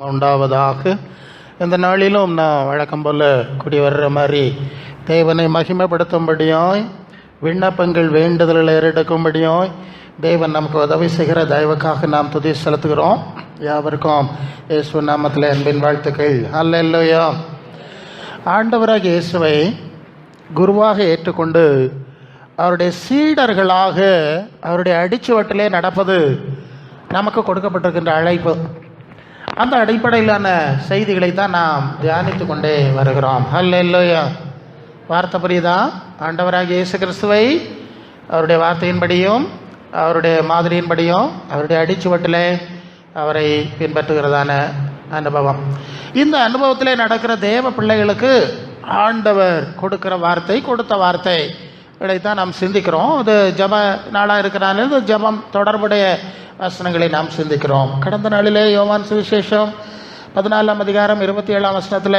உண்டாவதாக இந்த நாளிலும் நான் வழக்கம் போல் குடி வர்ற மாதிரி தேவனை மகிமைப்படுத்தும்படியாய் விண்ணப்பங்கள் வேண்டுதல்களை ஏறெடுக்கும்படியாய் தேவன் நமக்கு உதவி செய்கிற தயவுக்காக நாம் துதி செலுத்துகிறோம். யாவருக்கும் இயேசு நாமத்தில் அன்பின் வாழ்த்துக்கள். அல்ல இல்லையோ ஆண்டவராக இயேசுவை குருவாக ஏற்றுக்கொண்டு அவருடைய சீடர்களாக அவருடைய அடிச்சுவட்டிலே நடப்பது நமக்கு கொடுக்கப்பட்டிருக்கின்ற அழைப்பு. அந்த அடிப்படையிலான செய்திகளை தான் நாம் தியானித்து கொண்டே வருகிறோம். ஹல்லேலூயா. வார்த்தை புரியுதா ஆண்டவராக இயேசு கிறிஸ்துவை அவருடைய வார்த்தையின்படியும் அவருடைய மாதிரியின்படியும் அவருடைய அடிச்சுவட்டிலே அவரை பின்பற்றுகிறதான அனுபவம். இந்த அனுபவத்தில் நடக்கிற தேவ பிள்ளைகளுக்கு ஆண்டவர் கொடுக்கிற வார்த்தை கொடுத்த வார்த்தை இதைத்தான் நாம் சிந்திக்கிறோம். அது ஜப நாளாக இருக்கிறனால இது ஜபம் தொடர்புடைய வசனங்களை நாம் சிந்திக்கிறோம். கடந்த நாளிலே யோவான் சுவிசேஷம் பதினாலாம் அதிகாரம் இருபத்தி ஏழாம் வசனத்தில்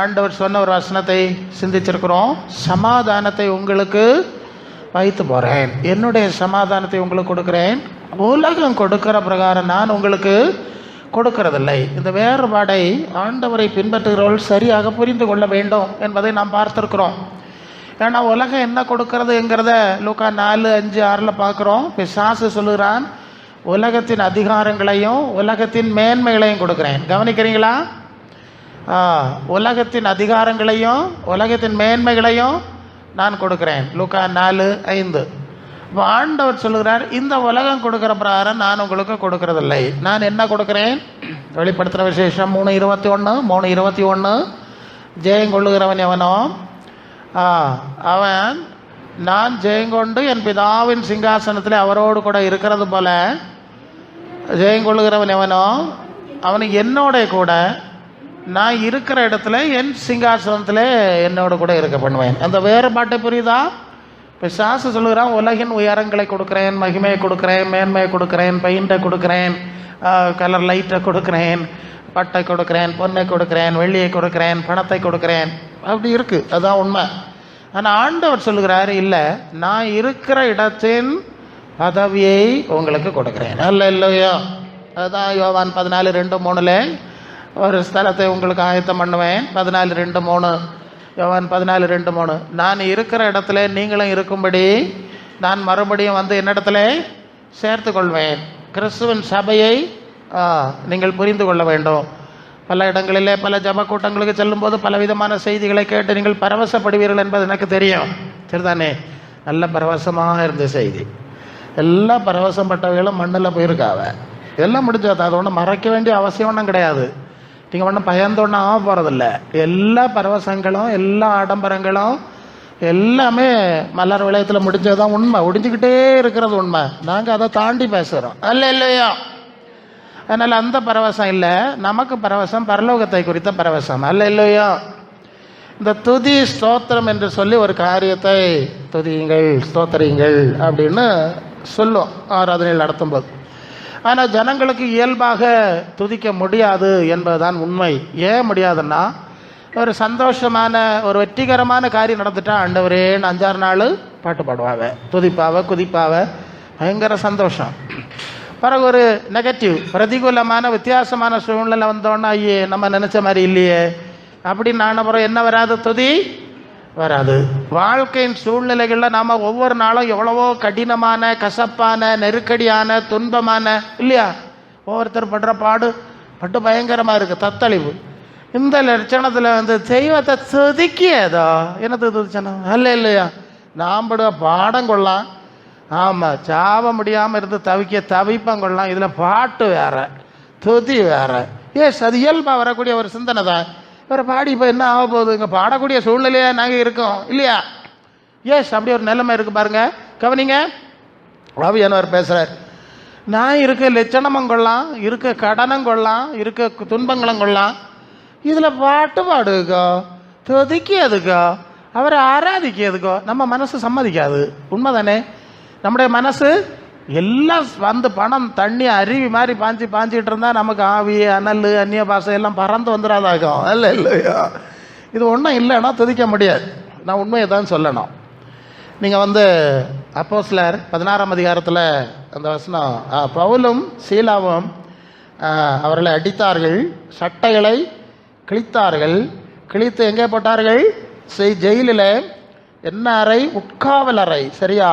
ஆண்டவர் சொன்ன ஒரு வசனத்தை சிந்திச்சிருக்கிறோம். சமாதானத்தை உங்களுக்கு வைத்து போகிறேன் என்னுடைய சமாதானத்தை உங்களுக்கு கொடுக்குறேன். உலகம் கொடுக்கிற பிரகாரம் நான் உங்களுக்கு கொடுக்கறதில்லை. இந்த வேறுபாடை ஆண்டவரை பின்பற்றுகிறவர்கள் சரியாக புரிந்து கொள்ள வேண்டும் என்பதை நாம் பார்த்துருக்கிறோம். ஏன்னா உலகம் என்ன கொடுக்கறதுங்கிறத லூக்கா நாலு அஞ்சு ஆறில் பார்க்குறோம். பிசாசு சொல்லுகிறான் உலகத்தின் அதிகாரங்களையும் உலகத்தின் மேன்மைகளையும் கொடுக்குறேன். கவனிக்கிறீங்களா? ஆ, உலகத்தின் அதிகாரங்களையும் உலகத்தின் மேன்மைகளையும் நான் கொடுக்குறேன். லுக்கா நாலு ஐந்து. இப்போ ஆண்டவர் சொல்லுகிறார் இந்த உலகம் கொடுக்குற பிரகாரம் நான் உங்களுக்கு கொடுக்கறதில்லை. நான் என்ன கொடுக்குறேன்? வெளிப்படுத்துகிற விசேஷம் மூணு இருபத்தி ஒன்று மூணு இருபத்தி ஒன்று ஜெயம் கொள்ளுகிறவன் எவனோ? ஆ, அவன் நான் ஜெயங்கொண்டு என் பிதாவின் சிங்காசனத்தில் அவரோடு கூட இருக்கிறது போல ஜெயங்கொள்ளுகிறவன் எவனோ அவனுக்கு என்னோட கூட நான் இருக்கிற இடத்துல என் சிங்காசனத்தில் என்னோட கூட இருக்க பண்ணுவேன். அந்த வேறுபாட்டை புரியுதா? இப்போ சாசு சொல்லுகிறான் உலகின் உயரங்களை கொடுக்குறேன் மகிமையை கொடுக்குறேன் மேன்மையை கொடுக்குறேன் பெயிண்டை கொடுக்குறேன் கலர் லைட்டை கொடுக்குறேன் பட்டை கொடுக்குறேன் பொண்ணை கொடுக்குறேன் வெள்ளியை கொடுக்குறேன் பணத்தை கொடுக்குறேன். அப்படி இருக்குது அதுதான் உண்மை. ஆனால் ஆண்டவர் சொல்லுகிறாரு இல்லை நான் இருக்கிற இடத்தின் பதவியை உங்களுக்கு கொடுக்குறேன். அல்ல இல்லையோ அதுதான் யோவான் பதினாலு ரெண்டு மூணுல ஒரு ஸ்தலத்தை உங்களுக்கு ஆயத்தம் பண்ணுவேன். பதினாலு ரெண்டு மூணு. யோவான் பதினாலு ரெண்டு மூணு. நான் இருக்கிற இடத்துல நீங்களும் இருக்கும்படி நான் மறுபடியும் வந்து என்னிடத்துல சேர்த்து கொள்வேன் கிறிஸ்துவின் சபையை நீங்கள் புரிந்து கொள்ள வேண்டும். பல இடங்களிலே பல ஜப கூட்டங்களுக்கு செல்லும்போது பலவிதமான செய்திகளை கேட்டு நீங்கள் பரவசப்படுவீர்கள் என்பது எனக்கு தெரியும். சரிதானே? நல்ல பரவசமாக இருந்த செய்தி. எல்லா பரவசப்பட்டவைகளும் மண்ணில் போயிருக்காவ. எல்லாம் முடிஞ்சது அது ஒன்றும் மறைக்க வேண்டிய அவசியம் ஒன்றும் கிடையாது. நீங்கள் ஒன்றும் பயந்தோன்னு ஆக போகிறதில்ல எல்லா பரவசங்களும் எல்லா ஆடம்பரங்களும் எல்லாமே மலர் விளையத்தில் முடிஞ்சது தான் உண்மை. முடிஞ்சுக்கிட்டே இருக்கிறது உண்மை. நாங்கள் அதை தாண்டி பேசுகிறோம் அல்ல இல்லையா? அதனால் அந்த பரவசம் இல்லை. நமக்கு பரவசம் பரலோகத்தை குறித்த பரவசம். அல்ல இல்லையா? இந்த துதி ஸ்தோத்திரம் என்று சொல்லி ஒரு காரியத்தை துதியுங்கள் ஸ்தோத்திரியுங்கள் அப்படின்னு சொல்லும் ஆராதனையில் நடத்தும்போது. ஆனால் ஜனங்களுக்கு இயல்பாக துதிக்க முடியாது என்பதுதான் உண்மை. ஏன் முடியாதுன்னா ஒரு சந்தோஷமான ஒரு வெற்றிகரமான காரியம் நடந்துட்டா ஆண்டவரேன்னு அஞ்சாறு நாள் பாட்டு பாடுவாங்க துதிப்பாவ குதிப்பாவ. பயங்கர சந்தோஷம். பிறகு ஒரு நெகட்டிவ் பிரதிகூலமான வித்தியாசமான சூழ்நிலை வந்தோன்னா ஐயே நம்ம நினச்ச மாதிரி இல்லையே. அப்படின்னு ஆனப்புறம் அப்புறம் என்ன வராது? துதி வராது. வாழ்க்கையின் சூழ்நிலைகளில் நாம் ஒவ்வொரு நாளும் எவ்வளவோ கடினமான கசப்பான நெருக்கடியான துன்பமான இல்லையா? ஒவ்வொருத்தர் படுற பாடு பட்டு பயங்கரமாக இருக்குது தத்தளிவு. இந்த லட்சணத்தில் வந்து தெய்வத்தை துதிக்கியதோ என்னது துதிச்சனம் அல்ல இல்லையா? நாம் படுவ பாடம் கொள்ளலாம். ஆமாம் சாவ முடியாமல் இருந்து தவிக்க தவிப்பம் கொள்ளலாம். இதில் பாட்டு வேற துதி வேற. ஏ அது இயல்பாக வரக்கூடிய ஒரு சிந்தனை தான். இவரை பாடி இப்போ என்ன ஆக போகுது? இங்கே பாடக்கூடிய சூழ்நிலையாக நாங்கள் இருக்கோம். இல்லையா? எஸ் அப்படி ஒரு நிலைமை இருக்கு பாருங்க. கவனிங்க. ஆவியானவர் பேசுகிறார் நான் இருக்க லட்சணமும் கொள்ளலாம் இருக்க கடனும் கொள்ளலாம் இருக்க துன்பங்களும் கொள்ளலாம். இதில் பாட்டு பாடுக்கோ துதிக்கிறதுக்கோ? அவரை ஆராதிக்கிறதுக்கோ? நம்ம மனசு சம்மதிக்காது. உண்மை தானே நம்முடைய மனசு எல்லாம் வந்து பணம் தண்ணி அருவி மாதிரி பாஞ்சு பாஞ்சிட்டு இருந்தால் நமக்கு ஆவி அனல் அந்நிய பாசை எல்லாம் பறந்து வந்துடாதாகும் இல்லை இல்லையா? இது ஒன்றும் இல்லைன்னா துதிக்க முடியாது. நான் உண்மையை தான் சொல்லணும். நீங்கள் வந்து அப்போஸ்லர் பதினாறாம் அதிகாரத்தில் அந்த வசனம் ஆ, பவுலும் சீலாவும் அவர்களை அடித்தார்கள் சட்டைகளை கிழித்தார்கள் கிழித்து எங்கே போட்டார்கள்? செய் ஜெயிலில் என்ன அறை உட்காவல் அறை சரியா?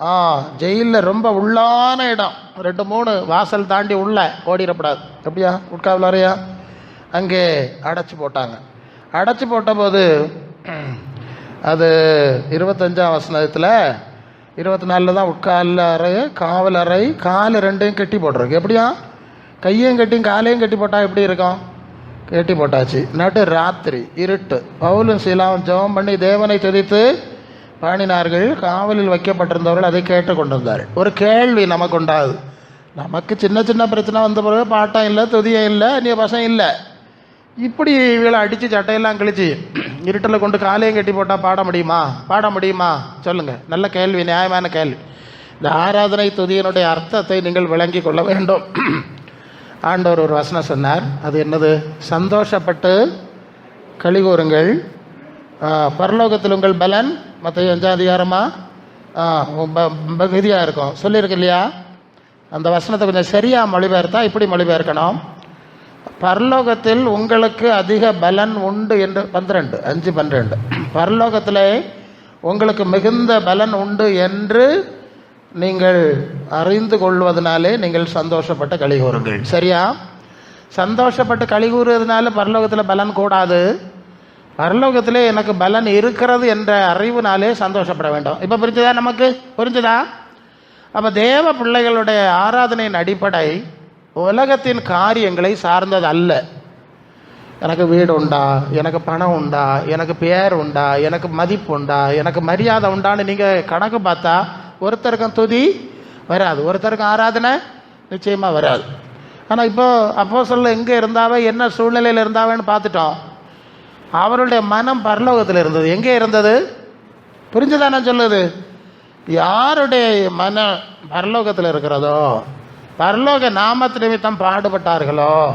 ஆ ஜெயிலில் ரொம்ப உள்ளான இடம். ரெண்டு மூணு வாசல் தாண்டி உள்ள ஓடிடக்கூடாது எப்படியா? உட்காவில் அறையா? அங்கே அடைச்சி போட்டாங்க. அடைச்சி போட்டபோது அது இருபத்தஞ்சாம் வசனத்தில் இருபத்தி நாலில் தான் உட்கால் அறை காவல் அறை கால் ரெண்டையும் கட்டி போட்டிருக்கு. எப்படியா? கையையும் கட்டியும் காலையும் கட்டி போட்டால் எப்படி இருக்கும்? கட்டி போட்டாச்சு. நடு ராத்திரி இருட்டு. பவுலும் சீலாவும் ஜெபம் பண்ணி தேவனை துதித்து பாடினார்கள் காவலில் வைக்கப்பட்டிருந்தவர்கள் அதை கேட்டு கொண்டிருந்தார். ஒரு கேள்வி நமக்கு உண்டாது நமக்கு சின்ன சின்ன பிரச்சனை வந்த பிறகு பாட்டம் இல்லை துதியம் இல்லை நீ வசம் இல்லை. இப்படி இவளை அடித்து சட்டையெல்லாம் கழிச்சு இருட்டில் கொண்டு காலையும் கட்டி போட்டால் பாட முடியுமா? பாட முடியுமா? சொல்லுங்கள் நல்ல கேள்வி நியாயமான கேள்வி. இந்த ஆராதனை துதியினுடைய அர்த்தத்தை நீங்கள் விளங்கி கொள்ள வேண்டும். ஆண்டவர் ஒரு வசனம் சொன்னார். அது என்னது? சந்தோஷப்பட்டு கழிகூறுங்கள். பரலோகத்தில் உங்கள் பலன் மற்ற அஞ்சாம் அதிகாரமாக மிகுதியாக இருக்கும். சொல்லியிருக்கு இல்லையா? அந்த வசனத்தை கொஞ்சம் சரியாக மொழிபெயர்த்தா இப்படி மொழிபெயர்க்கணும். பரலோகத்தில் உங்களுக்கு அதிக பலன் உண்டு என்று பன்னிரெண்டு அஞ்சு பன்னிரெண்டு. பரலோகத்தில் உங்களுக்கு மிகுந்த பலன் உண்டு என்று நீங்கள் அறிந்து கொள்வதனாலே நீங்கள் சந்தோஷப்பட்டு கழிகூறுங்கள். சரியா? சந்தோஷப்பட்டு கழிகூறுவதனால பரலோகத்தில் பலன் கூடாது. பரலோகத்திலே எனக்கு பலன் இருக்கிறது என்ற அறிவுனாலே சந்தோஷப்பட வேண்டும். இப்போ புரிஞ்சுதா நமக்கு? புரிஞ்சுதா? அப்போ தேவ பிள்ளைகளுடைய ஆராதனையின் அடிப்படை உலகத்தின் காரியங்களை சார்ந்தது அல்ல. எனக்கு வீடு உண்டா? எனக்கு பணம் உண்டா? எனக்கு பேர் உண்டா? எனக்கு மதிப்பு உண்டா? எனக்கு மரியாதை உண்டான்னு நீங்கள் கணக்கு பார்த்தா ஒருத்தருக்கும் துதி வராது. ஒருத்தருக்கும் ஆராதனை நிச்சயமாக வராது. ஆனால் இப்போது அப்போ சொல்ல எங்கே இருந்தாவே என்ன சூழ்நிலையில் இருந்தாவேன்னு பார்த்துட்டோம். அவருடைய மனம் பரலோகத்தில் இருந்தது. எங்கே இருந்தது? புரிஞ்சுதானே சொல்லுது? யாருடைய மன பரலோகத்தில் இருக்கிறதோ பரலோக நாமத்து நிமித்தம் பாடுபட்டார்களோ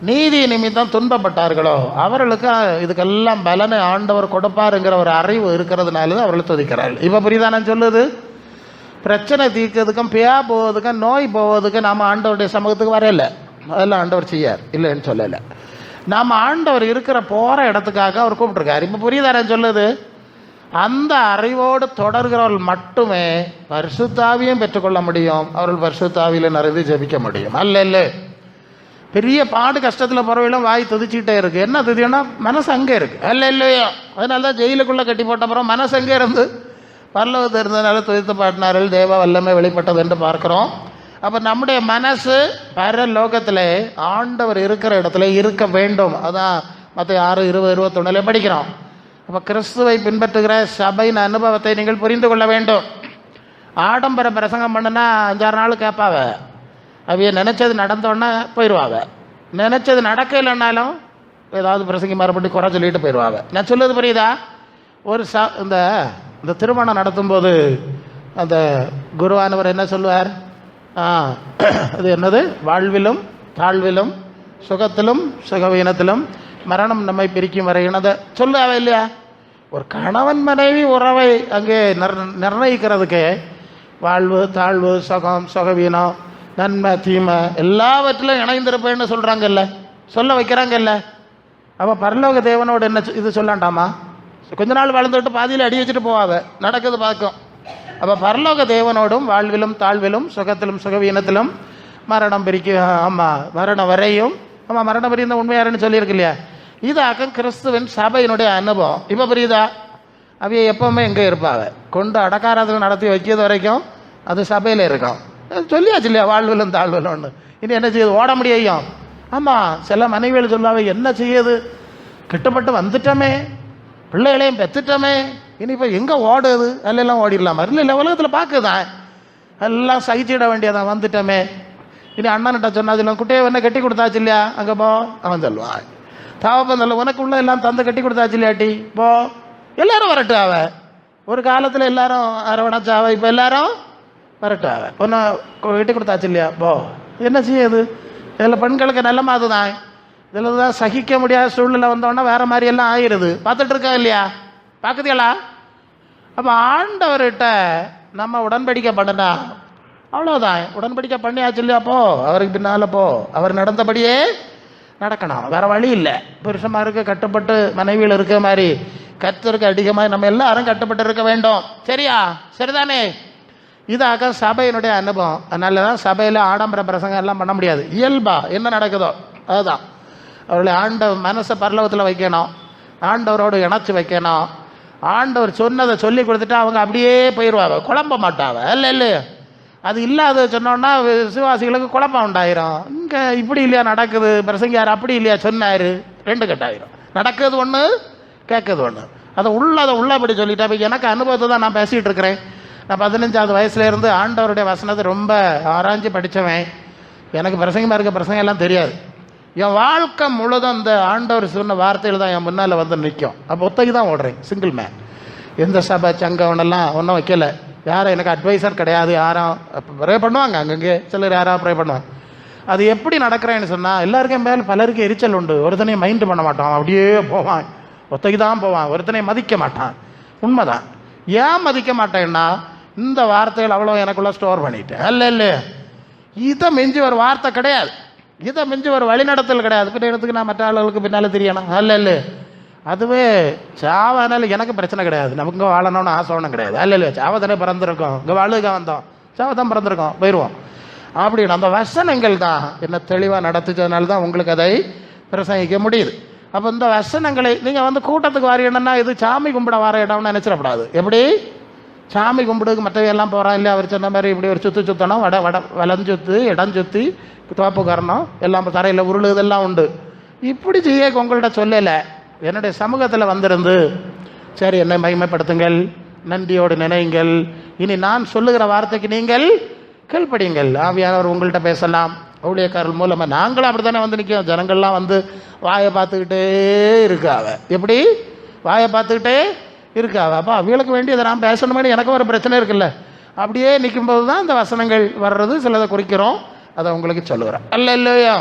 நீதி நிமித்தம் துன்பப்பட்டார்களோ அவர்களுக்கு இதுக்கெல்லாம் பலனை ஆண்டவர் கொடுப்பாருங்கிற ஒரு அறிவு இருக்கிறதுனால தான் அவர்கள் துதிக்கிறார்கள் இப்போ புரியுதானே சொல்லுது? பிரச்சனை தீர்க்கிறதுக்கும் பியா போவதுக்கும் நோய் போவதுக்கும் நாம் ஆண்டவருடைய சமூகத்துக்கு வரையில அதெல்லாம் ஆண்டவர் செய்யார். இல்லைன்னு சொல்லலை. நாம் ஆண்டவர் இருக்கிற போகிற இடத்துக்காக அவர் கூப்பிட்ருக்காரு இப்போ புரியுதாரேன்னு சொல்லுது? அந்த அறிவோடு தொடர்கிறவர்கள் மட்டுமே பரிசுத்தாவியும் பெற்றுக்கொள்ள முடியும். அவர்கள் பரிசுத்தாவியில் நிறைந்து ஜெபிக்க முடியும். அல்ல இல்லை பெரிய பாடு கஷ்டத்தில் பிறவிலும் வாய் துதிச்சிக்கிட்டே இருக்குது என்ன துதினா மனசு அங்கே இருக்குது அல்ல இல்லையோ அதனால தான் ஜெயிலுக்குள்ளே கட்டி போட்ட அப்புறம் மனசு அங்கே இருந்து பரலோகத்தில் இருந்ததுனால துதித்து பாட்டினார்கள் தேவ வல்லமே வெளிப்பட்டது என்று பார்க்குறோம். அப்போ நம்முடைய மனசு பரலோகத்தில் ஆண்டவர் இருக்கிற இடத்துல இருக்க வேண்டும். அதான் மற்ற ஆறு இருபது இருபத்தொன்னுல படிக்கிறோம். அப்போ கிறிஸ்துவை பின்பற்றுகிற சபையின் அனுபவத்தை நீங்கள் புரிந்து கொள்ள வேண்டும். ஆடம்பர பிரசங்கம் பண்ணுனா அஞ்சாறு நாள் கேட்பாவ அவைய நினச்சது நடந்தோன்னே போயிடுவாவ நினச்சது நடக்கலைன்னாலும் ஏதாவது பிரசங்கி மறுபடி குறை சொல்லிட்டு போயிடுவாங்க நான் சொல்லுவது புரியுதா? ஒரு ச இந்த இந்த திருமணம் நடத்தும்போது அந்த குருவானவர் என்ன சொல்லுவார்? ஆ என்னது? வாழ்விலும் தாழ்விலும் சுகத்திலும் சுகவீனத்திலும் மரணம் நம்மை பிரிக்கும் வரை சொல்லாவே இல்லையா? ஒரு கணவன் மனைவி உறவை அங்கே நிர் நிர்ணயிக்கிறதுக்கு வாழ்வு தாழ்வு சுகம் சுகவீனம் நன்மை தீமை எல்லாவற்றிலும் இணைந்திருப்பேன்னு சொல்கிறாங்கல்ல சொல்ல வைக்கிறாங்கல்ல. அப்போ பரலோக தேவனோட என்ன இது சொல்லாண்டாமா? கொஞ்ச நாள் வளர்ந்துட்டு பாதியில் அடி வச்சுட்டு போவாத. நடக்குது பார்க்கும். அப்போ பரலோக தேவனோடும் வாழ்விலும் தாழ்விலும் சுகத்திலும் சுகவீனத்திலும் மரணம் பிரிக்க ஆமாம் மரணம் வரையும் ஆமாம் மரணம் பிரிந்த உண்மையாருன்னு சொல்லியிருக்கு இல்லையா? இதாக்கம் கிறிஸ்துவின் சபையினுடைய அனுபவம். இப்போ புரியுதா? அவைய எப்பவுமே எங்கே இருப்பாங்க கொண்டு அடக்காராதனை நடத்தி வைக்கிறது வரைக்கும் அது சபையில் இருக்கும். சொல்லியாச்சு இல்லையா? வாழ்விலும் தாழ்விலும்னு. இனி என்ன செய்யுது? ஓட முடியும். ஆமாம் சில மனைவிகள் சொல்லாவே என்ன செய்யுது? கிட்டப்பட்டு வந்துட்டோமே. பிள்ளைகளையும் பெற்றுட்டோமே இனி இப்போ எங்கே ஓடுது? எல்லாம் ஓடிடலாமா? இல்லை இல்லை உலகத்தில் பார்க்குதான் எல்லாம் சகிச்சிட வேண்டியதான் வந்துட்டோமே. இனி அண்ணன்கிட்ட சொன்னாச்சு குட்டையை வேணா கட்டி கொடுத்தாச்சு இல்லையா? அங்கே போ. அவன் சொல்லுவான் தாவப்பன் சொல்ல உனக்கு உள்ள எல்லாம் தந்து கட்டி கொடுத்தாச்சு இல்லையாட்டி போ. எல்லாரும் வரட்டு அவன் ஒரு காலத்தில் எல்லாரும் அரவணைச்சா அவ இப்போ எல்லாரும் வரட்டு அவன் ஒன்று கட்டி கொடுத்தாச்சு இல்லையா? போ. என்ன செய்யுது இதில் பெண்களுக்கு நல்ல மாதிரி தான் இதில் தான் சகிக்க முடியாத சூழ்நிலை வந்தோடனே வேற மாதிரி எல்லாம் ஆயிடுது. பார்த்துட்டு இருக்கா இல்லையா? பார்க்குதீங்களா அப்போ ஆண்டவர்கிட்ட நம்ம உடன்படிக்கை பண்ணினா? அவ்வளோதான் உடன்படிக்கை பண்ணியாச்சு இல்லையா போ. அவருக்கு பின்னால் போ. அவர் நடந்தபடியே நடக்கணும். வேற வழி இல்லை. புருஷமாருக்கு கட்டுப்பட்டு மனைவியில் இருக்க மாதிரி கத்தருக்கு அதிகமாக நம்ம எல்லாரும் கட்டுப்பட்டு இருக்க வேண்டும். சரியா? சரிதானே? இதாக சபையினுடைய அனுபவம். அதனால தான் சபையில் ஆடம்பர பிரசங்கம் எல்லாம் பண்ண முடியாது. இயல்பா என்ன நடக்குதோ அதுதான். அவர்களை ஆண்ட மனசை பரலவத்தில் வைக்கணும். ஆண்டவரோடு இணைச்சி வைக்கணும். ஆண்டவர் சொன்னதை சொல்லி கொடுத்துட்டு அவங்க அப்படியே போயிடுவாங்க. குழம்ப மாட்டாவ இல்லை இல்லையா அது இல்லாத சொன்னோன்னா விசுவாசிகளுக்கு குழப்பம் உண்டாயிரும். இங்கே இப்படி இல்லையா நடக்குது? பிரசங்கியார் அப்படி இல்லையா சொன்னார்? ரெண்டு கட்டாயிரும். நடக்கிறது ஒன்று கேட்குறது ஒன்று அதை உள்ளதை உள்ளபடி சொல்லிட்டேன் இப்போ எனக்கு அனுபவத்தை தான் நான் பேசிகிட்டு இருக்கிறேன். நான் பதினஞ்சாவது வயசுலேருந்து ஆண்டவருடைய வசனத்தை ரொம்ப ஆராய்ஞ்சு படித்தவன் எனக்கு பிரசங்கமாக இருக்க பிரசங்கம் எல்லாம் தெரியாது. என் வாழ்க்கை முழுதும் அந்த ஆண்டவர் சொன்ன வார்த்தையில் தான் என் முன்னால் வந்து நிற்கும் அப்போ ஒத்தகி தான் ஓடுறேன் சிங்கிள் மேன் எந்த சபை சங்கவனெல்லாம் ஒன்றும் வைக்கல. யாரும் எனக்கு அட்வைசர் கிடையாது யாரும் ப்ரே பண்ணுவாங்க அங்கங்கே. சிலர் யாராவது ப்ரே பண்ணுவாங்க. அது எப்படி நடக்கிறேன்னு சொன்னால் எல்லாருக்கும் மேலே பலருக்கு எரிச்சல் உண்டு. ஒருத்தனையும் மைண்டு பண்ண மாட்டான். அப்படியே போவான். ஒத்தகி தான் போவான். ஒருத்தனையும் மதிக்க மாட்டான். உண்மைதான். ஏன் மதிக்க மாட்டேன்னா இந்த வார்த்தைகள் அவ்வளோ எனக்குள்ளே ஸ்டோர் பண்ணிட்டேன். அல்ல இல்லை இதை மிஞ்சி ஒரு வார்த்தை கிடையாது. இதை மிஞ்சி ஒரு வழிநடத்தல் கிடையாது. பின்ன இடத்துக்கு நான் மற்ற ஆளுகளுக்கு பின்னால் தெரியணும். அல்ல இல்லை அதுவே சாவானால எனக்கு பிரச்சனை கிடையாது. நமக்கு இங்கே வாழணும்னு ஆசை ஒன்றும் கிடையாது. அல்ல இல்லை சாவை தானே பிறந்திருக்கோம். இங்கே வாழுக வந்தோம். சாவை தான் பிறந்திருக்கோம். போயிடுவோம் அப்படின்னு அந்த வசனங்கள் தான் என்ன தெளிவாக நடத்துச்சதுனால தான் உங்களுக்கு அதை பிரசங்கிக்க முடியுது. அப்போ இந்த வசனங்களை நீங்கள் வந்து கூட்டத்துக்கு வர இடம்னா இது சாமி கும்பிட வர இடம்னு நினச்சிடக்கூடாது. எப்படி? சாமி கும்பிடுக்கு மற்றவையெல்லாம் போகிறான் இல்லையா அவர் சொன்ன மாதிரி இப்படி ஒரு சுற்று சுற்றணும் வட வட வலஞ்சுத்து இடம் சுற்றி தோப்பு கரணம் எல்லாம் தரையில் உருளு இதெல்லாம் உண்டு. இப்படி செய்ய உங்கள்கிட்ட சொல்லலை. என்னுடைய சமூகத்தில் வந்திருந்து சரி என்னை மகிமைப்படுத்துங்கள் நன்றியோடு நினையுங்கள் இனி நான் சொல்லுகிற வார்த்தைக்கு நீங்கள் கீழ்ப்படியுங்கள். ஆவியானவர் உங்கள்கிட்ட பேசலாம். ஊழியக்காரர்கள் மூலமாக நாங்களும் அப்படி தானே வந்து நிற்கும் ஜனங்கள்லாம் வந்து வாயை பார்த்துக்கிட்டே இருக்காவ எப்படி? வாயை பார்த்துக்கிட்டே இருக்காது. அப்போ அவங்களுக்கு வேண்டி இதை நான் பேசணுமே எனக்கு ஒரு பிரச்சனை இருக்குல்ல. அப்படியே நிற்கும்போது தான் இந்த வசனங்கள் வர்றது சிலதை குறிக்கிறோம். அதை உங்களுக்கு சொல்லுகிறேன் அல்ல இல்லையா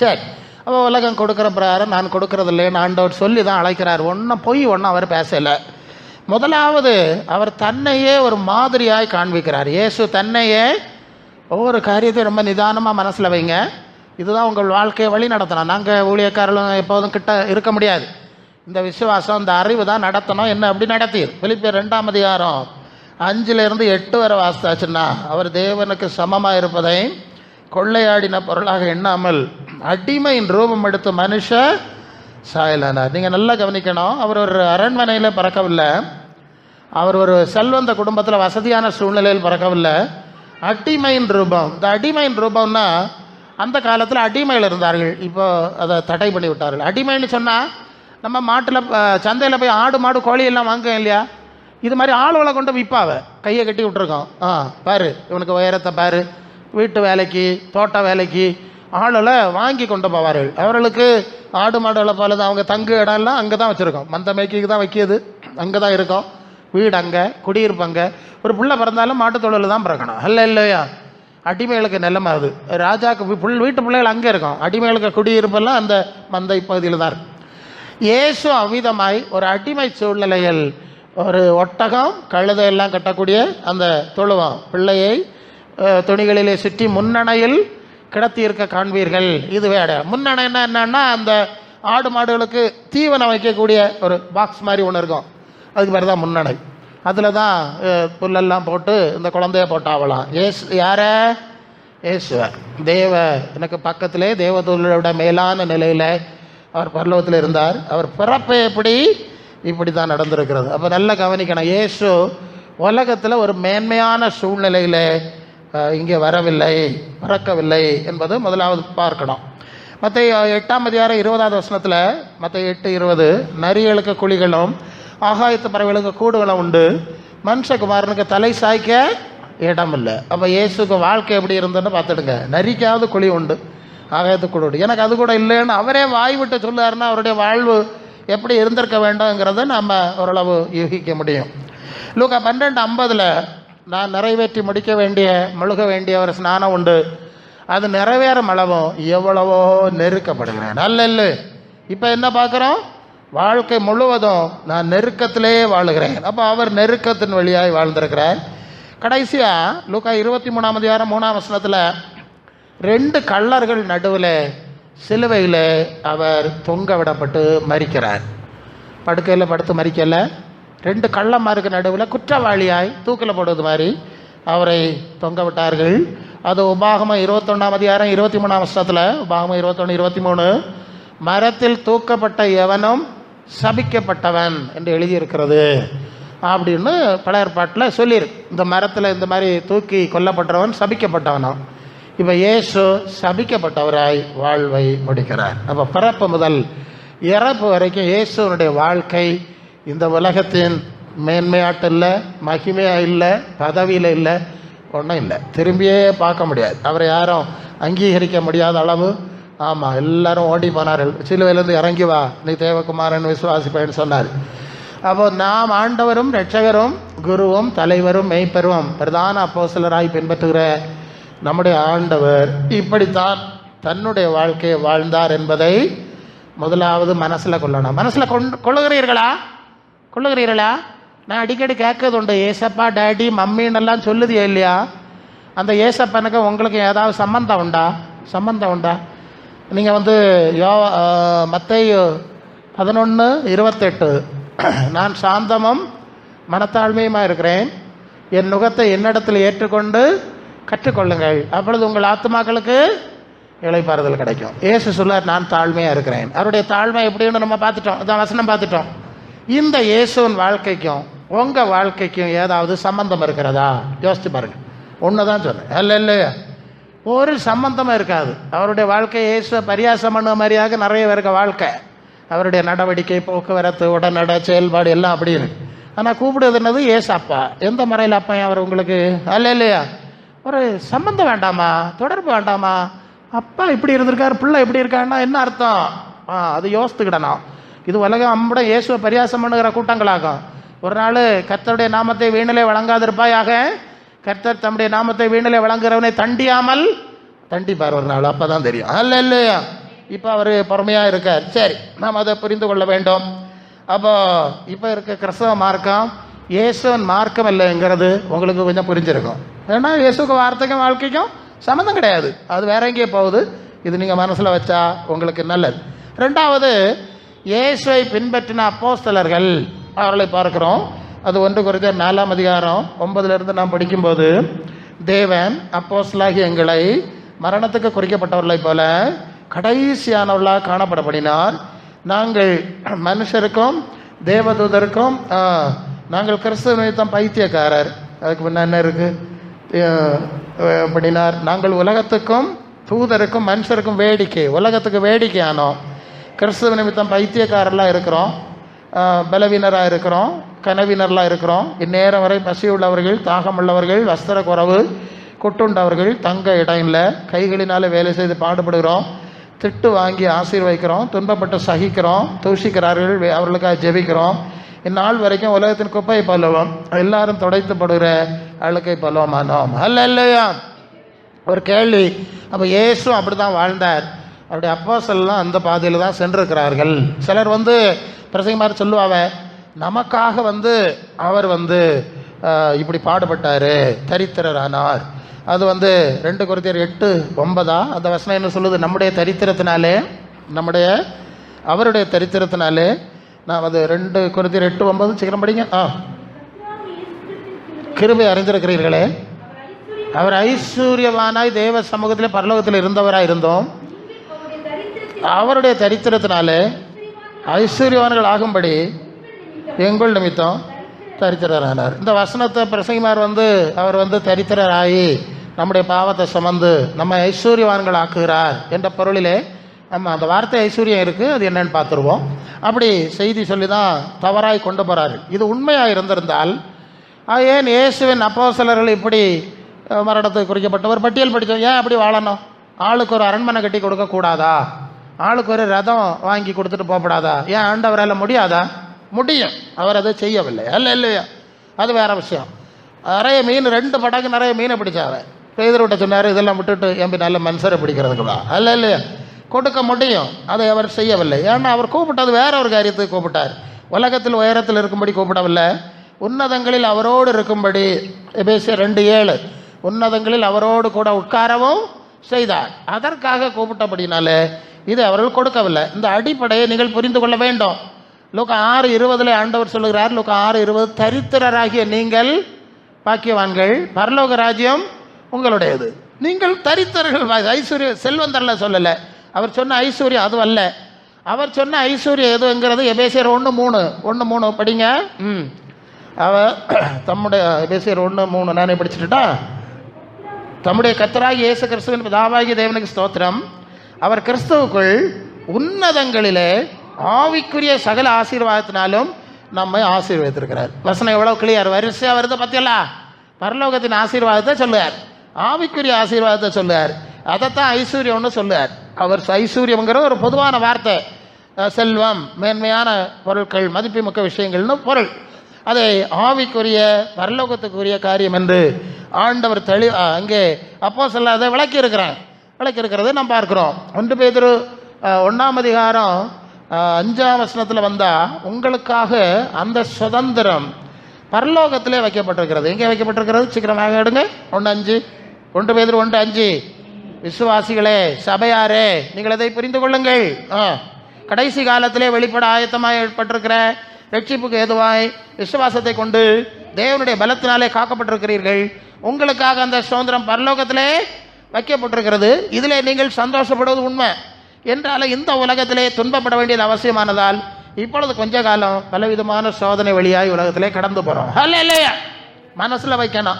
சரி. அப்போ உலகம் கொடுக்குற பிரகாரம் நான் கொடுக்கறது இல்லைன்னு ஆண்டவர் சொல்லி தான் அழைக்கிறார். ஒன்றும் பொய் ஒன்றும் அவர் பேசலை. முதலாவது அவர் தன்னையே ஒரு மாதிரியாய் காண்பிக்கிறார். இயேசு தன்னையே ஒவ்வொரு காரியத்தையும் ரொம்ப நிதானமாக மனசில் வைங்க. இதுதான் உங்கள் வாழ்க்கையை வழி நடத்தணும். நாங்கள் ஊழியக்காரர்களும் எப்போதும் கிட்ட இருக்க முடியாது. இந்த விசுவாசம் இந்த அறிவு தான் நடத்தணும். என்ன அப்படி நடத்தியது? பிலிப்பியர் ரெண்டாம் அதிகாரம் அஞ்சிலிருந்து எட்டு வரை வாசித்தாச்சுன்னா அவர் தேவனுக்கு சமமாக இருப்பதை கொள்ளையாடின பொருளாக எண்ணாமல் அடிமையின் ரூபம் எடுத்த மனுஷ சாயலானார். நீங்கள் நல்லா கவனிக்கணும் அவர் ஒரு அரண்மனையில் பிறக்கவில்லை. அவர் ஒரு செல்வந்த குடும்பத்தில் வசதியான சூழ்நிலையில் பிறக்கவில்லை. அடிமையின் ரூபம் இந்த அடிமையின் ரூபம்னா அந்த காலத்தில் அடிமையில் இருந்தார்கள். இப்போ அதை தடை பண்ணி விட்டார்கள் அடிமைன்னு சொன்னால் நம்ம மாட்டில் சந்தையில் போய் ஆடு மாடு கோழி எல்லாம் இல்லையா? இது மாதிரி ஆளுகளை கொண்டு விற்பாவ கையை கட்டி விட்ருக்கோம் ஆ பாரு இவனுக்கு உயரத்தை பாரு வீட்டு வேலைக்கு தோட்ட வேலைக்கு ஆளுகளை வாங்கி கொண்டு போவார்கள். அவர்களுக்கு ஆடு மாடு போல தான் அவங்க தங்கு இடம்லாம் அங்கே தான் வச்சுருக்கோம். மந்த மேய்க்கு தான் வைக்கிது அங்கே தான் இருக்கும். வீடு அங்கே குடியிருப்பு அங்கே. ஒரு பிள்ளை பிறந்தாலும் மாட்டுத் தொழில் தான் பிறக்கணும். அல்ல இல்லையா அடிமைகளுக்கு நிலைமை ராஜாக்கு வி- புல் வீட்டு பிள்ளைகள் அங்கே இருக்கும். அடிமைகளுக்கு குடியிருப்பெல்லாம் அந்த மந்தை பகுதியில் தான் இருக்கும் இயேசு அவ்விதமாய் ஒரு அடிமை சூழ்நிலையில் ஒரு ஒட்டகம் கழுதை எல்லாம் கட்டக்கூடிய அந்த தொழுவம். பிள்ளையை துணிகளிலே சுற்றி முன்னணையில் கிடத்தி இருக்க காண்பீர்கள். இது வேட முன்னணைன்னா என்னன்னா அந்த ஆடு மாடுகளுக்கு தீவனம் வைக்கக்கூடிய ஒரு பாக்ஸ் மாதிரி ஒன்று இருக்கும். அதுக்கு பேர் தான் முன்னணை. அதில் தான் புல்லெல்லாம் போட்டு இந்த குழந்தைய போட்டாவலாம். ஏசு யார? ஏசுவர் தேவ. எனக்கு பக்கத்திலே தேவதூதரோட மேலான நிலையில் அவர் பரலோகத்தில் இருந்தார். அவர் பிறப்பு எப்படி? இப்படி தான் நடந்திருக்கிறது. அப்போ நல்லா கவனிக்கணும். ஏசு உலகத்தில் ஒரு மேன்மையான சூழ்நிலையில் இங்கே வரவில்லை பிறக்கவில்லை என்பது முதலாவது பார்க்கணும். மற்ற எட்டாம் அதிகாரம் இருபதாவது வசனத்தில் மற்ற எட்டு இருபது நரிகளுக்கு குழிகளும் ஆகாயத்து பறவைகளுக்கு கூடுகளும் உண்டு. மனுஷகுமாரனுக்கு தலை சாய்க்க இடம் இல்லை அப்போ இயேசுக்கு வாழ்க்கை எப்படி இருந்ததுன்னு பார்த்துடுங்க. நரிக்காவது குழி உண்டு. ஆகாயத்து குழி எனக்கு அது கூட இல்லைன்னு அவரே வாய் விட்டு சொல்லுவாருன்னா அவருடைய வாழ்வு எப்படி இருந்திருக்க வேண்டும்ங்கிறத நம்ம ஓரளவு யூகிக்க முடியும். லூக்கா பன்னெண்டு ஐம்பதில் நான் நிறைவேற்றி முடிக்க வேண்டிய முழுக வேண்டிய ஒரு ஸ்நானம் உண்டு. அது நிறைவேறும் அளவும் எவ்வளவோ நெருக்கப்படுகிறேன். நல்ல இல்லை இப்போ என்ன பார்க்குறோம்? வாழ்க்கை முழுவதும் நான் நெருக்கத்திலே வாழுகிறேன். அப்போ அவர் நெருக்கத்தின் வழியாய் வாழ்ந்திருக்கிறார். கடைசியாக லூக்கா இருபத்தி மூணாம் அதிகாரம் மூணாம் வசனத்தில் ரெண்டு கள்ளர்கள் நடுவில் சிலுவையில் அவர் தொங்க விடப்பட்டு மறிக்கிறார். படுக்கையில் படுத்து மறிக்கலை. ரெண்டு கள்ளமாருக்கு நடுவில் குற்றவாளியாய் தூக்கில் போடுவது மாதிரி அவரை தொங்க விட்டார்கள். அது உபாகம இருபத்தொன்னாம் அதிகாரம் இருபத்தி மூணாம் வருஷத்தில் உபாகம இருபத்தொன்று இருபத்தி மூணு மரத்தில் தூக்கப்பட்ட எவனும் சபிக்கப்பட்டவன் என்று எழுதியிருக்கிறது. அப்படின்னு பழைய ஏற்பாட்டில் சொல்லியிருக்கு. இந்த மரத்தில் இந்த மாதிரி தூக்கி கொல்லப்பட்டவன் சபிக்கப்பட்டவனும் இப்போ இயேசு சபிக்கப்பட்டவராய் வாழ்வை முடிக்கிறார். அப்போ பிறப்பு முதல் இறப்பு வரைக்கும் இயேசுவனுடைய வாழ்க்கை இந்த உலகத்தின் மேன்மையாட்டு இல்லை மகிமையாக இல்லை பதவியில் இல்லை ஒன்றும் இல்லை. திரும்பியே பார்க்க முடியாது. அவரை யாரும் அங்கீகரிக்க முடியாத அளவு ஆமாம் எல்லாரும் ஓடி போனார்கள். சிலுவையிலேருந்து இறங்கி வா நீ தேவகுமாரன் விசுவாசிப்பேன்னு சொன்னார். அப்போ நாம் ஆண்டவரும் ரட்சகரும் குருவும் தலைவரும் மெய்ப்பெருவும் பிரதான அப்போஸ்தலராய் பின்பற்றுகிற நம்முடைய ஆண்டவர் இப்படித்தான் தன்னுடைய வாழ்க்கையை வாழ்ந்தார் என்பதை முதலாவது மனசில் கொள்ளணும். மனசில் கொண்டு கொள்ளுகிறீர்களா? கொள்ளுகிறீர்களா? நான் அடிக்கடி கேட்கறது உண்டு. ஏசப்பா டேடி மம்மின்னெல்லாம் சொல்லுதியா இல்லையா? அந்த ஏசப்பனுக்கு உங்களுக்கு ஏதாவது சம்பந்தம் உண்டா? சம்பந்தம் உண்டா? நீங்கள் வந்து யோ மத்தையோ பதினொன்று இருபத்தெட்டு. நான் சாந்தமும் மனத்தாழ்மையுமா இருக்கிறேன்? என் நுகத்தை என்னிடத்தில் ஏற்றுக்கொண்டு கற்றுக்கொள்ளுங்கள். அப்பொழுது உங்கள் ஆத்மாக்களுக்கு இழைப்பாறுதல் கிடைக்கும். ஏசு சொல்லார் நான் தாழ்மையாக இருக்கிறேன். அவருடைய தாழ்மை எப்படின்னு நம்ம பார்த்துட்டோம். இதான் வசனம் பார்த்துட்டோம். இந்த இயேசுவின் வாழ்க்கைக்கும் உங்கள் வாழ்க்கைக்கும் ஏதாவது சம்பந்தம் இருக்கிறதா? யோசிச்சு பாருங்கள் ஒன்று தான் சொன்னேன் இல்லை இல்லையா ஒரு சம்பந்தமும் இருக்காது. அவருடைய வாழ்க்கை இயேசு பரியாசம் பண்ண மாதிரியாக நிறைய பேருக்கு வாழ்க்கை. அவருடைய நடவடிக்கை போக்குவரத்து உடனட செயல்பாடு எல்லாம் அப்படின்னு ஆனால் கூப்பிடுதுன்னது என்னது? அப்பா. எந்த முறையில் அப்பா அவர் உங்களுக்கு? அல்ல இல்லையா ஒரு சம்பந்தம் வேண்டாமா? தொடர்பு வேண்டாமா? அப்பா இப்படி இருந்திருக்காரு பிள்ளை இப்படி இருக்காருன்னா என்ன அர்த்தம்? ஆ அது யோசித்துக்கிடணும். இது உலகம் அம்பட இயேசுவை பரியாசம் பண்ணுகிற கூட்டங்களாகும். ஒரு நாள் கர்த்தருடைய நாமத்தை வீணிலே வழங்காதிருப்பாயாக? கர்த்தர் தம்முடைய நாமத்தை வீணிலே வழங்குறவனை தண்டியாமல்? தண்டிப்பார் ஒரு நாள் அப்போ தான் தெரியும். அல்ல இல்லையா இப்போ அவர் பொறுமையாக இருக்கார். சரி நாம் அதை புரிந்து கொள்ள வேண்டும். அப்போ இப்போ இருக்க கிறிஸ்தவ மார்க்கம் இயேசுவன் மார்க்கம் இல்லைங்கிறது உங்களுக்கு கொஞ்சம் புரிஞ்சிருக்கும் ஏன்னா இயேசுக்கு வார்த்தைக்கும் வாழ்க்கைக்கும் சம்மந்தம் கிடையாது அது வேற எங்கேயே போகுது இது நீங்கள் மனசில் வச்சா உங்களுக்கு நல்லது ரெண்டாவது இயேசுவை பின்பற்றின அப்போஸ்தலர்கள் அவர்களை பார்க்குறோம் அது ஒன்று குறித்த நாலாம் அதிகாரம் ஒன்பதுலேருந்து நாம் படிக்கும்போது தேவன் அப்போஸ்தலாகி எங்களை மரணத்துக்கு குறிக்கப்பட்டவர்களைப் போல கடைசியானவர்களாக காணப்படப்படினார் நாங்கள் மனுஷருக்கும் தேவதூதருக்கும் நாங்கள் கிறிஸ்துவ நிமித்தம் பைத்தியக்காரர். அதுக்கு முன்ன என்ன இருக்கு? அப்படின்னார் நாங்கள் உலகத்துக்கும் தூதருக்கும் மனுஷருக்கும் வேடிக்கை உலகத்துக்கு வேடிக்கையானோம் கிறிஸ்துவ நிமித்தம் பைத்தியக்காரர்லாம் இருக்கிறோம். பலவீனராக இருக்கிறோம். கனவினர்லாம் இருக்கிறோம். இந்நேரம் வரை பசி உள்ளவர்கள் தாகம் உள்ளவர்கள் வஸ்திர குறவு கொட்டுண்டவர்கள் தங்க இடம் இல்லை வேலை செய்து பாடுபடுகிறோம். திட்டு வாங்கி ஆசீர்வதிக்கிறோம். துன்பப்பட்டு சகிக்கிறோம். தூஷிக்கிறார்கள். அவர்களுக்காக ஜெபிக்கிறோம். இந்நாள் வரைக்கும் உலகத்தின் குப்பை பல்லவம் எல்லாரும் துடைத்துப்படுகிற அழுக்கை பல்லவமானோம் அல்ல இல்லையா ஒரு கேள்வி. அப்போ இயேசும் அப்படி தான் வாழ்ந்தார். அவருடைய செல்லாம் அந்த பாதையில் தான் சென்றிருக்கிறார்கள். சிலர் வந்து பிரசங்கமார் சொல்லுவாங்க நமக்காக வந்து அவர் வந்து இப்படி பாடுபட்டார் தரித்திரரானார். அது வந்து ரெண்டு குருத்தியர் எட்டு ஒன்பதா? அந்த வசனம் என்ன சொல்லுது? நம்முடைய தரித்திரத்தினாலே நம்முடைய அவருடைய தரித்திரத்தினாலே நான் அது ரெண்டு குருத்தியர் எட்டு ஒன்பது சீக்கிரம் படிங்க. ஆ. கிருபை அறிந்திருக்கிறீர்களே. அவர் ஐஸ்வர்யவானாய் தேவ சமூகத்தில் பரலோகத்தில் இருந்தவராக இருந்தோம். அவருடைய தரித்திரத்தினாலே ஐஸ்வர்யவான்கள் ஆகும்படி எங்கள் நிமித்தம் தரித்திரரானார். இந்த வசனத்தை பிரசங்கிமார் வந்து அவர் வந்து தரித்திரராகி நம்முடைய பாவத்தை சுமந்து நம்ம ஐஸ்வர்யவான்கள் ஆக்குகிறார் என்ற பொருளிலே நம்ம அந்த வார்த்தை ஐஸ்வர்யம் இருக்குது அது என்னன்னு பார்த்துருவோம். அப்படி செய்தி சொல்லி தான் தவறாய் கொண்டு போகிறாரு இது உண்மையாக இருந்திருந்தால் ஏன் இயேசுவின் அப்போ சிலர்கள் இப்படி மரணத்துக்கு குறிக்கப்பட்டவர்? பட்டியல் படித்தோம் ஏன் அப்படி வாழணும்? ஆளுக்கு ஒரு அரண்மனை கட்டி கொடுக்கக்கூடாதா ஆளுக்கு ஒரு ரதம் வாங்கி கொடுத்துட்டு போகப்படாதா? ஏன் ஆண்டவரால் முடியாதா? முடியும். அவர் அதை செய்யவில்லை. அல்ல இல்லையா? அது வேற விஷயம். நிறைய மீன் ரெண்டு படகு நிறைய மீனை பிடிச்சாவ பேதர்கிட்ட சொன்னார் இதெல்லாம் விட்டுட்டு எம்பி நல்ல மனுஷரை பிடிக்கிறதுக்குள்ளா அல்ல இல்லையா? கொடுக்க முடியும். அதை அவர் செய்யவில்லை. ஏன்னா அவர் கூப்பிட்டது வேற ஒரு காரியத்துக்கு கூப்பிட்டார். உலகத்தில் உயரத்தில் இருக்கும்படி கூப்பிடவில்லை. உன்னதங்களில் அவரோடு இருக்கும்படி பேசிய ரெண்டு ஏழு. உன்னதங்களில் அவரோடு கூட உட்காரவும் செய்தார். அதற்காக கூப்பிட்டபடினாலே இது அவர்கள் கொடுக்கவில்லை. இந்த அடிப்படையை நீங்கள் புரிந்து கொள்ள வேண்டும். லோக ஆறு இருபதில் ஆண்டவர் சொல்லுகிறார் லோக ஆறு இருபது தரித்திரராகிய நீங்கள் பாக்கியவான்கள். பரலோக ராஜ்யம் உங்களுடையது. நீங்கள் தரித்திரர்கள் ஐஸ்வர்ய செல்வந்தரில் சொல்லலை. அவர் சொன்ன ஐஸ்வர்யம் அது அல்ல. அவர் சொன்ன ஐஸ்வர்யம் எதுங்கிறது எபேசியர் ஒன்று மூணு ஒன்று மூணு படிங்க. ம். அவ தம்முடைய எபேசியர் ஒன்று மூணு நானே படிச்சுட்டுட்டா? தம்முடைய கத்தராகி இயேசு கிறிஸ்துவின் பிதாவாகிய தேவனுக்கு ஸ்தோத்திரம். அவர் கிறிஸ்துவுக்குள் உன்னதங்களிலே ஆவிக்குரிய சகல ஆசீர்வாதத்தினாலும் நம்மை ஆசீர்வதித்திருக்கிறார். வசனம் எவ்வளவு கிளியர் வரிசையாக வருது பத்தியலா பரலோகத்தின் ஆசீர்வாதத்தை சொல்லுவார். ஆவிக்குரிய ஆசீர்வாதத்தை சொல்லுவார். அதைத்தான் ஐஸ்வர்யம்னு சொல்லுவார். அவர் ஐஸ்வர்யம்ங்கிற ஒரு பொதுவான வார்த்தை. செல்வம் மேன்மையான பொருட்கள் மதிப்புமிக்க விஷயங்கள்னு பொருள். அதை ஆவிக்குரிய பரலோகத்துக்குரிய காரியம் என்று ஆண்டவர் தெளி அங்கே அப்போ சொல்ல அதை விளக்கி இருக்கிறான் விளக்கி நாம் பார்க்குறோம். ஒன்று பேதரு ஒன்றாம் அதிகாரம் அஞ்சாம் வசனத்தில் வந்தால் உங்களுக்காக அந்த சுதந்திரம் பரலோகத்திலே வைக்கப்பட்டிருக்கிறது. எங்கே வைக்கப்பட்டிருக்கிறது? சீக்கிரமாக எடுங்க. ஒன்று அஞ்சு. ஒன்று பேதர் ஒன்று அஞ்சு. விசுவாசிகளே சபையாரே நீங்கள் இதை புரிந்து கொள்ளுங்கள். ஆ. கடைசி காலத்திலே வெளிப்பட ஆயத்தமாக ஏற்பட்டிருக்கிற ரட்சிப்புக்கு ஏதுவாய் விசுவாசத்தை கொண்டு தேவனுடைய பலத்தினாலே காக்கப்பட்டிருக்கிறீர்கள். உங்களுக்காக அந்த சுதந்திரம் பரலோகத்திலே வைக்கப்பட்டிருக்கிறது. இதில் நீங்கள் சந்தோஷப்படுவது உண்மை. என்றாலும் இந்த உலகத்திலே துன்பப்பட வேண்டியது அவசியமானதால் இப்பொழுது கொஞ்ச காலம் பலவிதமான சோதனை வழியாய் உலகத்திலே கடந்து போகிறோம் அல்ல இல்லையா மனசில் வைக்கணும்.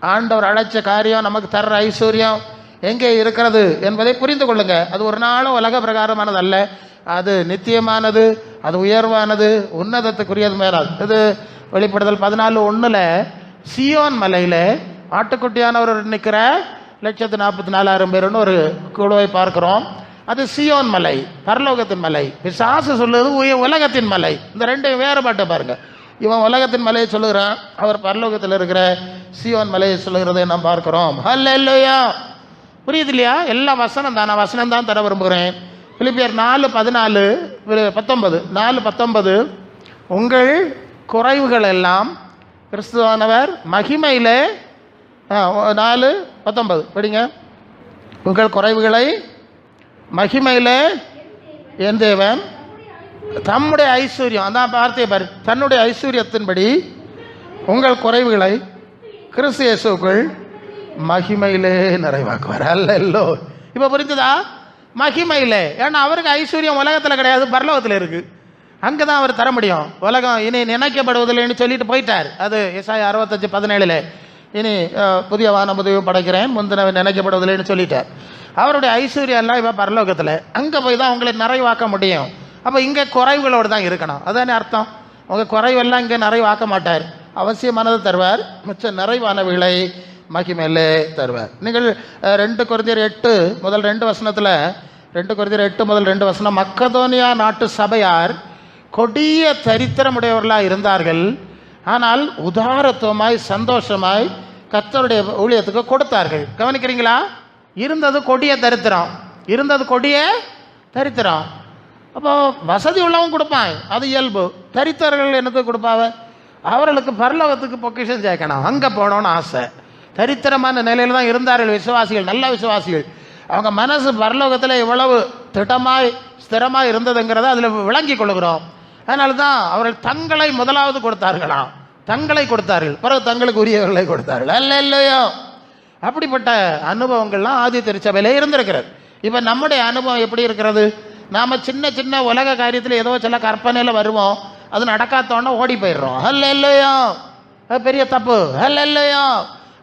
ஆண்டவர் அழைச்ச காரியம் நமக்கு தர்ற ஐஸ்வர்யம். எங்கே இருக்கிறது என்பதை புரிந்து கொள்ளுங்க. அது ஒரு நாளும் உலக பிரகாரமானது அல்ல அது நித்தியமானது அது உயர்வானது உன்னதத்துக்குரியது மேலாது இது வெளிப்படுதல் பதினாலு ஒன்றில் சியோன் மலையில் ஆட்டுக்குட்டியானவர் நிற்கிற லட்சத்து நாற்பத்தி நாலாயிரம் பேருன்னு ஒரு குழுவை பார்க்குறோம். அது சியோன் மலை பரலோகத்தின் மலை. பிசாசு சொல்லுறது உய உலகத்தின் மலை. இந்த ரெண்டையும் வேறுபாட்டை பாருங்கள் இவன் உலகத்தின் மலையை சொல்லுகிறான் அவர் பரலோகத்தில் இருக்கிற சியோன் மலையை சொல்லுகிறதை நாம் பார்க்குறோம். அல்ல இல்லையா புரியுது இல்லையா எல்லா வசனம் தான். நான் வசனம் தான் தர விரும்புகிறேன். பிலிப்பியர் நாலு பதினாலு பத்தொன்பது. நாலு பத்தொன்பது. உங்கள் குறைவுகள் எல்லாம் கிறிஸ்துவானவர் மகிமையில் ஆ, நாலு பத்தொன்பது. படிங்க. உங்கள் குறைவுகளை மகிமையில் என் தேவன் தம்முடைய ஐஸ்வர்யம் அதான் வார்த்தையை பாரு தன்னுடைய ஐஸ்வர்யத்தின்படி உங்கள் குறைவுகளை கிறிஸ்து இயேசுக்குள் மகிமையிலே நிறைவாக்குவார். அல்ல இப்போ புரிஞ்சுதா? மகிமையிலே. ஏன்னா அவருக்கு ஐஸ்வர்யம் உலகத்தில் கிடையாது பரலோகத்தில் இருக்கு. அங்கே தான் அவர் தர முடியும். உலகம் இனி நினைக்கப்படுவதில்லைன்னு சொல்லிட்டு போயிட்டார். அது எஸ்ஐ அறுபத்தஞ்சு பதினேழுல. இனி புதிய வான புதிய படைக்கிறேன் முந்தினவை நினைக்கப்படுவதில்லைன்னு சொல்லிட்டார். அவருடைய ஐஸ்வர்யம் எல்லாம் இப்போ பரலோகத்தில். அங்கே போய் தான் உங்களை நிறைவாக்க முடியும். அப்போ இங்கே குறைவுகளோடு தான் இருக்கணும். அதுதானே அர்த்தம்? உங்கள் குறைவெல்லாம் இங்கே நிறைவாக்க மாட்டார். அவசியமானதை தருவார். மிச்ச நிறைவானவைகளை மகிமையிலே தருவார். நீங்கள் ரெண்டு குறைந்தர் எட்டு முதல் ரெண்டு வசனத்தில் ரெண்டு குறைந்தர் எட்டு முதல் ரெண்டு வசனம் மக்கதோனியா நாட்டு சபையார் கொடிய தரித்திரமுடையவர்களாக இருந்தார்கள். ஆனால் உதாரத்துவமாய் சந்தோஷமாய் கத்தருடைய ஊழியத்துக்கு கொடுத்தார்கள். கவனிக்கிறீங்களா? இருந்தது கொடிய தரித்திரம். இருந்தது கொடிய தரித்திரம். அப்போ வசதி உள்ளவன் கொடுப்பான். அது இயல்பு. தரித்தர்கள் என்னத்துக்கு கொடுப்பாவ அவர்களுக்கு பரலோகத்துக்கு பொக்கிஷம் சேர்க்கணும். அங்கே போகணும்னு ஆசை. தரித்திரமான நிலையில் தான் இருந்தார்கள் விசுவாசிகள் நல்ல விசுவாசிகள். அவங்க மனசு பரலோகத்தில் இவ்வளவு திட்டமாய் ஸ்திரமாக இருந்ததுங்கிறத அதில் விளங்கி கொள்கிறோம். அதனால தான் அவர்கள் தங்களை முதலாவது கொடுத்தார்களாம். தங்களை கொடுத்தார்கள். பிறகு தங்களுக்கு உரியவர்களை கொடுத்தார்கள். அல்ல இல்லையோ அப்படிப்பட்ட அனுபவங்கள்லாம் ஆதி திருச்சபையிலே இருந்திருக்கிறது. இப்போ நம்முடைய அனுபவம் எப்படி இருக்கிறது? நாம் சின்ன சின்ன உலக காரியத்தில் ஏதோ சில கற்பனையில் வருவோம். அது நடக்காதோன்னா ஓடி போயிடுறோம். அல்ல இல்லையோ பெரிய தப்பு. அல்ல இல்லையோ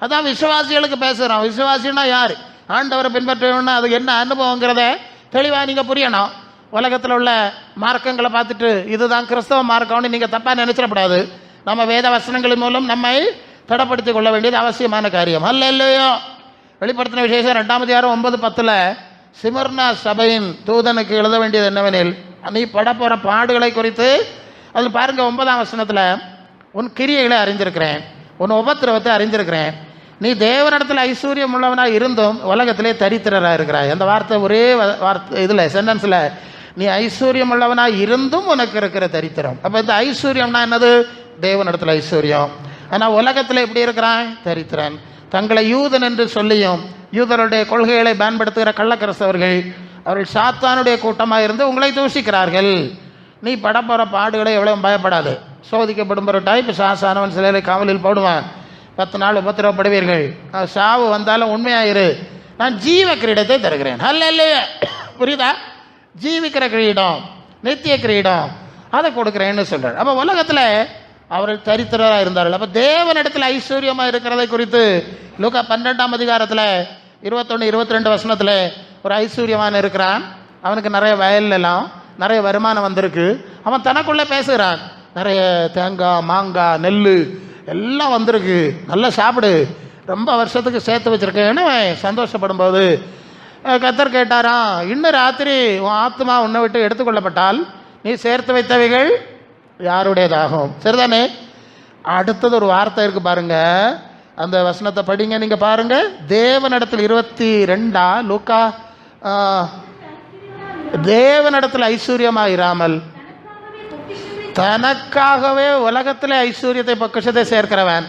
அதான் விசுவாசிகளுக்கு பேசுகிறோம் விசுவாசின்னா யார்? ஆண்டவரை பின்பற்றணும்னா அது என்ன அனுபவங்கிறத தெளிவாக நீங்கள் புரியணும். உலகத்தில் உள்ள மார்க்கங்களை பார்த்துட்டு இதுதான் கிறிஸ்தவ மார்க்கம்னு நீங்கள் தப்பாக நினச்சிடக்கூடாது. நம்ம வேத வசனங்களின் மூலம் நம்மை திடப்படுத்திக் கொள்ள வேண்டியது அவசியமான காரியம். அல்ல இல்லையோ வெளிப்படுத்தின விசேஷம் ரெண்டாம் அதிகாரம் ஒன்பது பத்தில் சிமர்னா சபையின் தூதனுக்கு எழுத வேண்டியது என்னவெனில் நீ படப்போகிற பாடுகளை குறித்து அதில் பாருங்கள் ஒன்பதாம் வசனத்தில் உன் கிரியைகளை அறிஞ்சிருக்கிறேன் உன் உபத்திரவத்தை அறிஞ்சிருக்கிறேன் நீ தேவனிடத்தில் ஐஸ்வர்யம் உள்ளவனாக இருந்தும் உலகத்திலே தரித்திரராக இருக்கிறாய். அந்த வார்த்தை ஒரே வ- வார்த்தை இதில் சென்டென்ஸில் நீ ஐஸ்வர்யம் உள்ளவனாக இருந்தும் உனக்கு இருக்கிற தரித்திரம். அப்போ இந்த ஐஸ்வர்யம்னா என்னது? தேவனிடத்தில் ஐஸ்வர்யம். ஆனால் உலகத்தில் எப்படி இருக்கிறான் தரித்திரன். தங்களை யூதன் என்று சொல்லியும் யூதருடைய கொள்கைகளை பயன்படுத்துகிற கள்ளக்கரசவர்கள் அவர்கள் சாத்தானுடைய கூட்டமாக இருந்து உங்களை தூஷிக்கிறார்கள். நீ படப்போகிற பாடுகளை எவ்வளோ பயப்படாது. சோதிக்கப்படும் ஒரு டைப் சாசானவன் சிலரை காவலில் போடுவான். பத்து நாள் உபத்திரவப்படுவீர்கள். சாவு வந்தாலும் உண்மையாயிரு. நான் ஜீவ கிரீடத்தை தருகிறேன். அல்ல இல்லையே புரியுதா? ஜீவிக்கிற கிரீடம் நித்திய கிரீடம் அதை கொடுக்குறேன்னு சொல்கிறார் அப்போ உலகத்தில் அவர்கள் தரித்திரராக இருந்தார்கள். அப்போ தேவனிடத்தில் ஐஸ்வர்யமாக இருக்கிறதை குறித்து லூக்கா பன்னெண்டாம் அதிகாரத்தில் இருபத்தொன்று இருபத்தி ரெண்டு வசனத்தில் ஒரு ஐஸ்வர்யமான இருக்கிறான். அவனுக்கு நிறைய வயல்லாம் நிறைய வருமானம் வந்திருக்கு. அவன் தனக்குள்ளே பேசுகிறான். நிறைய தேங்காய் மாங்காய் நெல் எல்லாம் வந்திருக்கு. நல்லா சாப்பிடு. ரொம்ப வருஷத்துக்கு சேர்த்து வச்சுருக்கேன்னு சந்தோஷப்படும் போது அஹ், கேட்டாராம் இன்னும் ராத்திரி உன் ஆத்மா உன்னை விட்டு எடுத்துக்கொள்ளப்பட்டால் நீ சேர்த்து வைத்தவைகள் யாருடையதாகும்? சரிதானே? அடுத்தது ஒரு வார்த்தை இருக்கு பாருங்க. அந்த வசனத்தை படிங்க நீங்கள் பாருங்க. தேவனிடத்தில் இருபத்தி ரெண்டா? லூக்கா தேவனிடத்தில் ஐஸ்வர்யமாக இராமல் தனக்காகவே உலகத்தில் ஐஸ்வர்யத்தை பொக்கிஷத்தை சேர்க்கிறவன்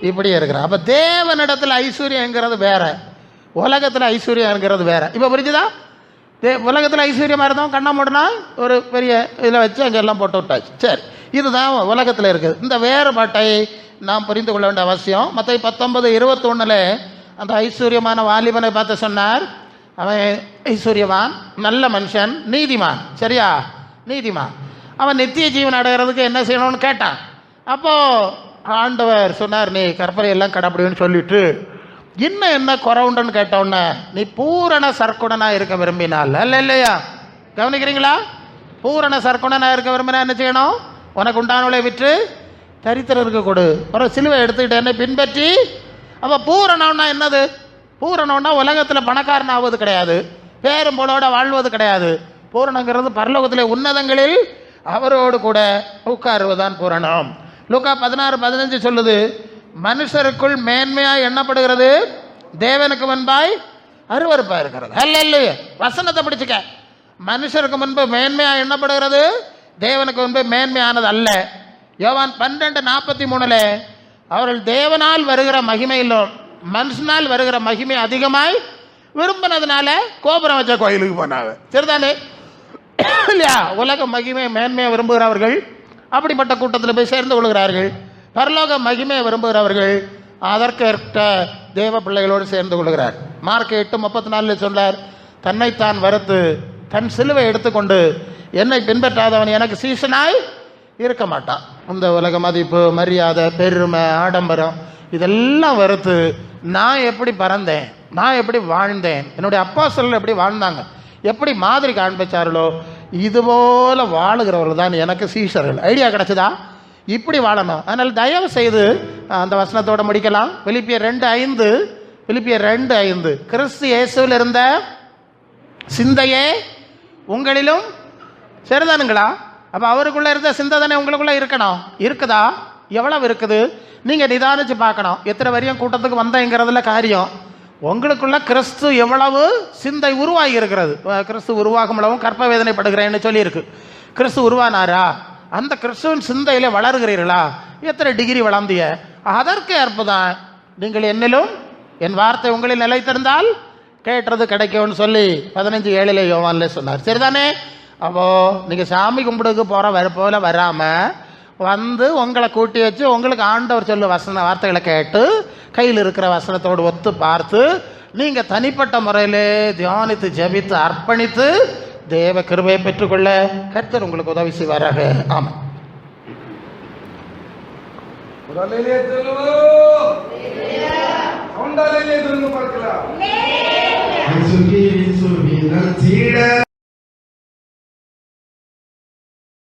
இப்படி இருக்கிறான். அப்போ தேவனிடத்தில் ஐஸ்வர்யங்கிறது வேற உலகத்தில் ஐஸ்வர்யங்கிறது வேற. இப்போ புரிஞ்சுதா? தே உலகத்தில் ஐஸ்வர்யமாக இருந்தவன் கண்ணை மூடனா ஒரு பெரிய இதில் வச்சு அங்கே எல்லாம் போட்டு விட்டாச்சு. சரி இதுதான் உலகத்தில் இருக்குது. இந்த வேறுபாட்டை நாம் புரிந்து கொள்ள வேண்டிய அவசியம். மற்ற பத்தொன்பது இருபத்தொன்னில் அந்த ஐஸ்வர்யமான வாலிபனை பார்த்து சொன்னார் அவன் ஐஸ்வர்யவான் நல்ல மனுஷன் நீதிமான். சரியா? நீதிமான். அவன் நித்திய ஜீவன் அடைகிறதுக்கு என்ன செய்யணும்னு கேட்டான். அப்போது ஆண்டவர் சொன்னார் நீ கற்பனை எல்லாம் கடைப்பிடின்னு சொல்லிட்டு இன்னும் என்ன குறை உண்டுன்னு கேட்டோன்னே நீ பூரண சர்க்குணனாக இருக்க விரும்பினால். அல்ல இல்லையா? கவனிக்கிறீங்களா? பூரண சர்க்குணனாக இருக்க விரும்பினா என்ன செய்யணும்? உனக்கு உண்டானவளை விற்று தரித்திரருக்கு கொடு. ஒரு சிலுவை எடுத்துக்கிட்டு என்னை பின்பற்றி அப்போ பூரணம்னா என்னது? பூரணம்னா உலகத்தில் பணக்காரன் ஆவது கிடையாது. பேரும்போலோடு வாழ்வது கிடையாது. பூரணங்கிறது பரலோகத்தில் உன்னதங்களில் அவரோடு கூட உட்காருவதுதான் பூரணம். லூக்கா பதினாறு பதினஞ்சு சொல்லுது மனுஷருக்குள் மேன்மையாக எண்ணப்படுகிறது தேவனுக்கு முன்பாய் அருவருப்பாக இருக்கிறது. அல்ல இல்லையே வசனத்தை பிடிச்சிக்க. மனுஷருக்கு முன்பு மேன்மையாக எண்ணப்படுகிறது தேவனுக்கு முன்பு மேன்மையானது அல்ல. யோவான் பன்னெண்டு நாற்பத்தி மூணில் அவர்கள் தேவனால் வருகிற மகிமையிலும் மனுஷனால் வருகிற மகிமை அதிகமாய் விரும்பினதுனால கோபுரம் வச்ச கோயிலுக்கு போனாங்க. சரிதானே? இல்லையா? உலக மகிமை மேன்மையை விரும்புகிறவர்கள் அப்படிப்பட்ட கூட்டத்தில் போய் சேர்ந்து கொள்கிறார்கள். பரலோக மகிமையை விரும்புகிறவர்கள் அதற்கேற்ற தேவ பிள்ளைகளோடு சேர்ந்து கொள்கிறார். மார்க் எட்டு முப்பத்தி நாலில் சொன்னார் தன்னைத்தான் வறுத்து தன் சிலுவை எடுத்துக்கொண்டு என்னை பின்பற்றாதவன் எனக்கு சீசனாய் இருக்க மாட்டான். இந்த உலக மதிப்பு மரியாதை பெருமை ஆடம்பரம் இதெல்லாம் வறுத்து நான் எப்படி பறந்தேன் நான் எப்படி வாழ்ந்தேன் என்னுடைய அப்பா சொல்ல எப்படி வாழ்ந்தாங்க எப்படி மாதிரி காண்பிச்சார்களோ இதுபோல வாழுகிறவர்கள் தான் எனக்கு சீஷர்கள். ஐடியா கிடச்சதா? இப்படி வாழணும். அதனால் தயவு செய்து அந்த வசனத்தோட முடிக்கலாம். பிலிப்பியர் ரெண்டு ஐந்து பிலிப்பியர் ரெண்டு ஐந்து. கிறிஸ்து இயேசுவில் இருந்த சிந்தையே உங்களிலும் சரிதானுங்களா? அப்போ அவருக்குள்ளே இருந்த சிந்தை தானே உங்களுக்குள்ளே இருக்கணும். இருக்குதா? எவ்வளவு இருக்குது? நீங்கள் நிதானிச்சு பார்க்கணும். எத்தனை வரையும் கூட்டத்துக்கு வந்தேங்கிறதுல காரியம். உங்களுக்குள்ள கிறிஸ்து எவ்வளவு சிந்தை உருவாகி இருக்கிறது கிறிஸ்து உருவாகும் அளவும் கற்ப வேதனைப்படுகிறேன்னு சொல்லியிருக்கு. கிறிஸ்து உருவானாரா? அந்த கிறிஸ்துவின் சிந்தையில வளர்கிறீர்களா? எத்தனை டிகிரி வளர்ந்திய? அதற்கு ஏற்பதான் நீங்கள் என்னிலும் என் வார்த்தை உங்களில் நிலைத்திருந்தால் கேட்டுறது கிடைக்கும்னு சொல்லி பதினஞ்சு ஏழில் யோவான்ல சொன்னார். சரிதானே? அப்போ நீங்கள் சாமி கும்பிடுக்கு போகிற வர போல வராமல் வந்து உங்களை கூட்டி வச்சு உங்களுக்கு ஆண்டவர் சொல்லு வசன வார்த்தைகளை கேட்டு கையில் இருக்கிற வசனத்தோடு ஒத்து பார்த்து நீங்கள் தனிப்பட்ட முறையிலே தியானித்து ஜெபித்து அர்ப்பணித்து தேவ கிருபையை பெற்றுக்கொள்ள கர்த்தர் உங்களுக்கு உதவி செய்வாராக. ஆமாம் பார்க்கலாம்.